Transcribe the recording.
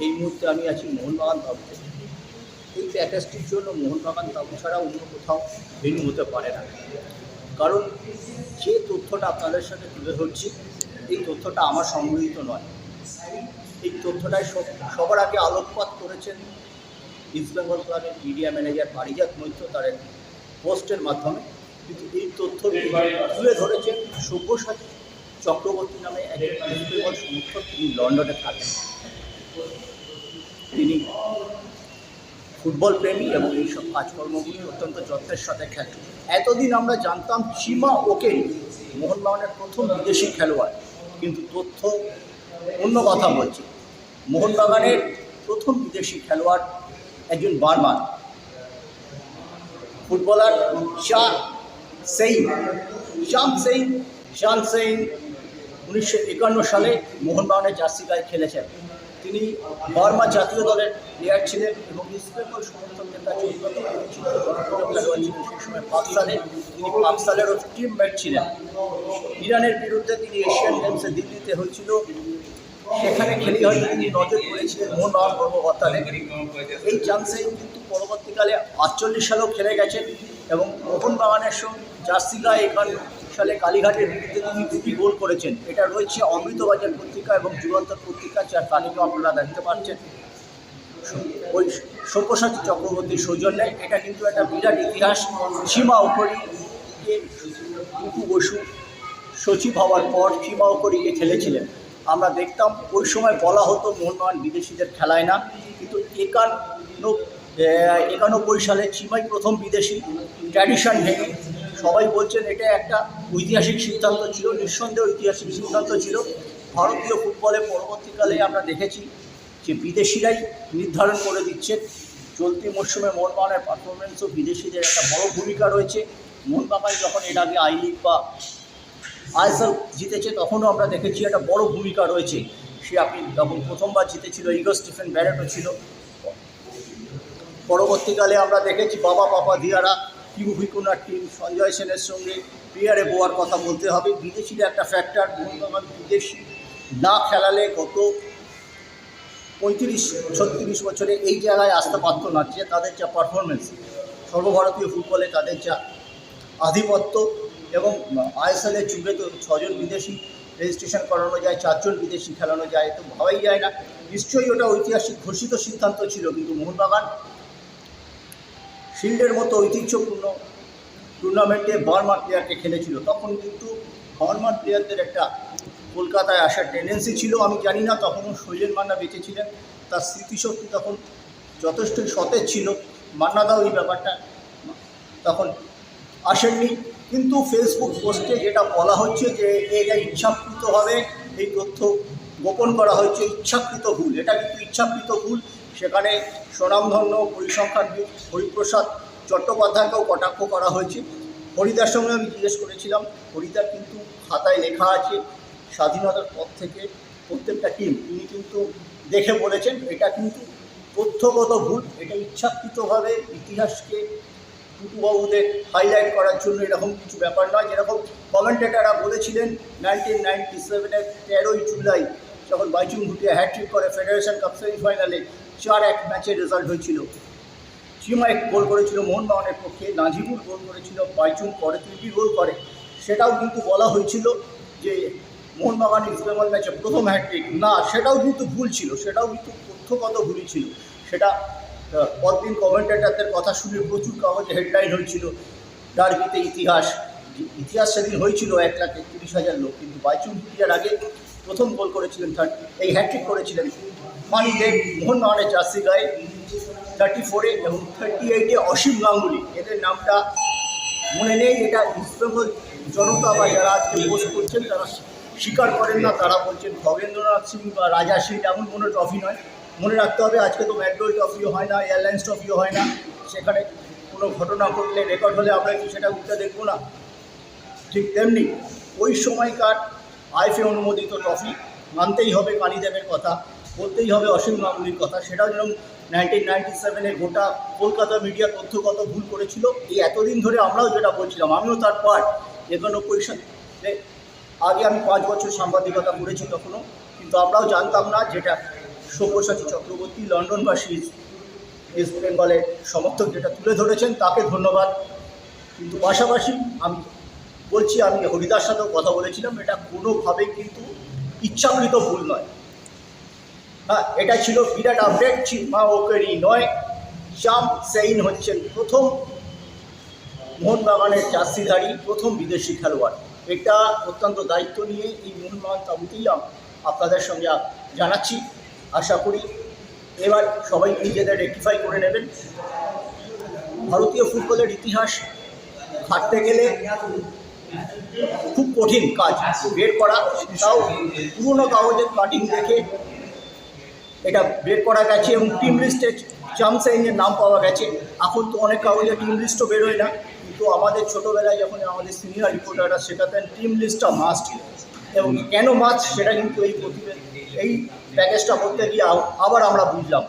এই মুহূর্তে আমি আছি মোহনবাগান তাবুতে এই প্যাকেজটির জন্য মোহনবাগান তাবু ছাড়া অন্য কোথাও ভিন্ন হতে পারে না। কারণ যে তথ্যটা আপনাদের সাথে তুলে ধরছি, এই তথ্যটা আমার সংগৃহীত নয়। এই তথ্যটাই সব- সবার আগে আলোকপাত করেছেন ইস্ট বেঙ্গল ক্লাবের মিডিয়া ম্যানেজার পারিজাত মৈত্র তার এক পোস্টের মাধ্যমে। কিন্তু এই তথ্য তুলে ধরেছেন সব্যসাচী চক্রবর্তী নামে একজন ইস্ট বেঙ্গল সমর্থক তিনি লন্ডনে থাকেন। তিনি ফুটবল প্রেমী এবং এইসব কাজকর্মগুলি অত্যন্ত যত্নের সাথে খেলেন। এতদিন আমরা জানতাম চিমা ওকে মোহনবাগানের প্রথম বিদেশি খেলোয়াড়। কিন্তু তথ্য অন্য কথা বলছে। মোহনবাগানের প্রথম বিদেশি খেলোয়াড় একজন বার্মান। ফুটবলার চা সেইন চাঁদ সেইন চাঁদ সেইন উনিশশো সালে মোহনবাগানের জার্সি গায়ে খেলেছেন। তিনি বর্মা জাতীয় দলের প্লেয়ার ছিলেন এবং ইস্ট বেঙ্গল সমর্থকদের কাছে সেই সময় পাকসালে তিনি পাকসালেরও টিম মেট ছিলেন। ইরানের বিরুদ্ধে তিনি এশিয়ান গেমসে দিল্লিতে হয়েছিল। সেখানে খেলে হয়তো তিনি নজর করেছিলেন মোহনবাগান কর্মকর্তাদের এই চান্সে কিন্তু পরবর্তীকালে আটচল্লিশ সালেও খেলে গেছেন এবং মোহনবাগানের সঙ্গে জার্সি গায়ে একান্ন সালে কালীঘাটের বিরুদ্ধে তিনি দুটি গোল করেছেন। এটা রয়েছে অমৃতবাজার পত্রিকা এবং যুগান্তর পত্রিকা, যার তালিকা আপনারা দেখতে পাচ্ছেন। ওই সব্যসাচী চক্রবর্তীর সৌজন্যে। এটা কিন্তু একটা বিরাট ইতিহাস। সীমা ওপরিকে টুকু বসু সচিব হওয়ার পর সীমা ওপরিকে খেলেছিলেন। আমরা দেখতাম, ওই সময় বলা হতো মোহনবাগান বিদেশিদের খেলায় না। কিন্তু একান্ন একানব্বই সালে চিমাই প্রথম বিদেশি। ট্র্যাডিশন ভেঙে সবাই বলছেন এটা একটা ঐতিহাসিক সিদ্ধান্ত ছিল, নিঃসন্দেহে ঐতিহাসিক সিদ্ধান্ত ছিল। ভারতীয় ফুটবলে পরবর্তীকালে আমরা দেখেছি যে বিদেশিরাই নির্ধারণ করে দিচ্ছে চলতি মরশুমে মোহনবাগানের পারফরমেন্সও বিদেশিদের একটা বড় ভূমিকা রয়েছে। মোহনবাগান যখন এর আগে আই লিগ বা আইএসএল জিতেছে, তখনও আমরা দেখেছি একটা বড় ভূমিকা রয়েছে। সে আপনি যখন প্রথমবার জিতেছিল ইগো স্টিফেন ব্যারেটও ছিল। পরবর্তীকালে আমরা দেখেছি বাবা পাপা দিয়ারা কিউ ভিকুনার টিম সঞ্জয় সেনের সঙ্গে প্লেয়ারে বোয়ার কথা বলতে হবে। বিদেশিরা একটা ফ্যাক্টর মোহনবাগান বিদেশি না খেলালে গত পঁয়ত্রিশ, ছত্রিশ বছরে এই জায়গায় আসতে পারতো না, যে তাদের যা পারফরমেন্স সর্বভারতীয় ফুটবলে তাদের যা আধিপত্য এবং আইএসএলের যুগে তো ছজন বিদেশি রেজিস্ট্রেশন করানো যায়, চারজন বিদেশি খেলানো যায় তো ভাবাই যায় না। নিশ্চয়ই ওটা ঐতিহাসিক ঘোষিত সিদ্ধান্ত ছিল, কিন্তু মোহনবাগান শিল্ডের মতো ঐতিহ্যপূর্ণ টুর্নামেন্টে বার্মার প্লেয়ারকে খেলেছিল। তখন কিন্তু বার্মার প্লেয়ারদের একটা কলকাতায় আসার টেন্ডেন্সি ছিল, আমি জানি না, তখনও শৈলেন মান্না বেঁচে ছিলেন। তার স্মৃতিশক্তি তখন যথেষ্টই সতেজ ছিল। মান্নাদাও এই ব্যাপারটা তখন আসেননি। কিন্তু ফেসবুক পোস্টে যেটা বলা হচ্ছে যে, এটা ইচ্ছাকৃতভাবে এই তথ্য গোপন করা হচ্ছে ইচ্ছাকৃত ভুল। এটা কিন্তু ইচ্ছাকৃত ভুল। সেখানে স্বনামধন্য পরিসংখ্যানবিদ হরিপ্রসাদ চট্টোপাধ্যায়কেও কটাক্ষ করা হয়েছে। হরিদার সঙ্গে আমি জিজ্ঞেস করেছিলাম হরিদার কিন্তু খাতায় লেখা আছে স্বাধীনতার পর থেকে প্রত্যেকটা টিম তিনি কিন্তু দেখে বলেছেন, এটা কিন্তু তথ্যগত ভুল। এটা ইচ্ছাকৃতভাবে ইতিহাসকে টুকুবাবুদের হাইলাইট করার জন্য এরকম কিছু ব্যাপার নয়। যেরকম কমেন্টেটাররা বলেছিলেন নাইনটিন নাইনটি সেভেনের তেরোই জুলাই যখন বাইচুং ভুটিয়া হ্যাট্রিক করে ফেডারেশন কাপ সেমিফাইনালে চার এক ম্যাচের রেজাল্ট হয়েছিল। চিমা এক গোল করেছিল মোহনবাগানের পক্ষে নাজিবুল গোল করেছিল বাইচুং পরে তিনটি গোল করে। সেটাও কিন্তু বলা হয়েছিল যে মোহনবাগান ইস্ট ম্যাচে প্রথম হ্যাট্রিক না, সেটাও কিন্তু ভুল ছিল, সেটাও কিন্তু তথ্যগত ভুলই ছিল। সেটা পরদিন কমেন্টেটারদের কথা শুনে প্রচুর কাগজে হেডলাইন হয়েছিল। ডার্বিতে ইতিহাস ইতিহাস সেদিন হয়েছিল এক লাখ একত্রিশ হাজার লোক, কিন্তু বাইচুং ভুটিয়ার আগে প্রথম গোল করেছিলেন থার্ড এই হ্যাট্রিক করেছিলেন। মানি দেব মোহনবাগানের জার্সি গায়ে থার্টি ফোরে এবং থার্টি এইটে অসীম গাঙ্গুলি। এদের নামটা মনে নেই, এটা ইস্টবেঙ্গল জনতা বা যারা আজকে পোস্ট করছেন, তারা স্বীকার করেন না, তারা বলছেন খগেন্দ্রনাথ সিং বা রাজা সিং, এমন কোনো ট্রফি নয়। মনে রাখতে হবে, আজকে তো ম্যাকডোল ট্রফিও হয় না এয়ারলাইন্স ট্রফিও হয় না। সেখানে কোনো ঘটনা ঘটলে রেকর্ড হলে আমরা কি সেটা উঠতে দেখব না? ঠিক তেমনি ওই সময়কার আইফে অনুমোদিত ট্রফি মানতেই হবে কালীদেবের কথা। বলতেই হবে অসীম গাঙ্গুলির কথা। সেটাও যেরকম নাইনটিন নাইনটি সেভেনে গোটা কলকাতা মিডিয়া তথ্যগত ভুল করেছিল, এই এতদিন ধরে আমরাও যেটা বলছিলাম, আমিও তার পার্ট একানব্বই সালে আগে আমি পাঁচ বছর সাংবাদিকতা করেছি তখনও, কিন্তু আমরাও জানতাম না যেটা সব্যসাচী চক্রবর্তী লন্ডনবাসী ইস্ট বেঙ্গলের সমর্থক যেটা তুলে ধরেছেন, তাকে ধন্যবাদ। কিন্তু পাশাপাশি আমি বলছি, আমি হরিদার সাথেও কথা বলেছিলাম, এটা কোনোভাবেই কিন্তু ইচ্ছাকৃত ভুল নয়। হ্যাঁ এটা ছিল বিরাট আপডেট চিমা ওকেরি নয়। চাম সেইন হচ্ছেন প্রথম মোহনবাগানের জার্সিধারী প্রথম বিদেশি খেলোয়াড়। এটা অত্যন্ত দায়িত্ব নিয়ে এই মোহনবাগান তাবুতেই আম- আপনাদের সঙ্গে জানাচ্ছি। আশা করি এবার সবাই নিজেদের রেক্টিফাই করে নেবেন। ভারতীয় ফুটবলের ইতিহাস ঘাটতে গেলে খুব কঠিন কাজ বের করা। তাও পুরনো কাগজের কাটিং দেখে এটা বের করা গেছে এবং টিম লিস্টে চামসাইনের নাম পাওয়া গেছে। এখন তো অনেক কাগজে টিম লিস্টও বেরোয় না। কিন্তু আমাদের ছোটোবেলায় যখন আমাদের সিনিয়র রিপোর্টাররা শেখাতেন টিম লিস্টটা মাস্ট এবং কেন মাস্ট সেটা কিন্তু এই প্রতিবেদন এই প্যাকেজটা করতে গিয়ে আবার আমরা বুঝলাম।